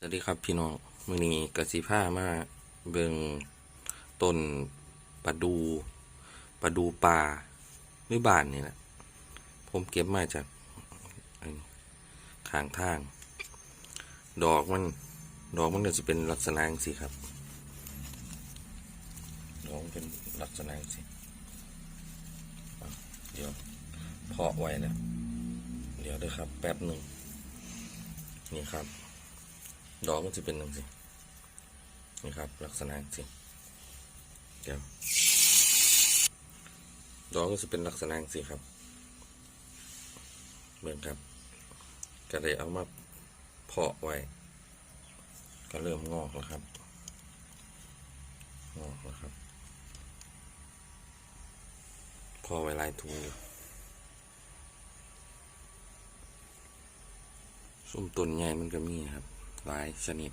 สวัสดีครับพี่น้องมือนี้กสิผ้ามาเบิงต้นปลาดูปลาดูปลาหรือบานนี่แหละผมเก็บมาจากข้างทาง ดอกมัน ดอกมันก็จะเป็นลักษณะสิครับ ดอกมันเป็นลักษณะสิเดี๋ยวเพาะไว้แล้วเดี๋ยวด้วยครับ แป๊บหนึ่งนี่ครับ ดอกมันจะเป็นยังสินี่ครับ ลักษณะสิเดี๋ยวดอกก็จะเป็นลักษณะสิครับเบิ่งครับ ก็ได้เอามาเพาะไว้ ก็เริ่มงอกแล้วครับ งอกแล้วครับเพอไว้ลายถุงอยู่ส้มต้นใหญ่มันก็มีครับ หลายชนิด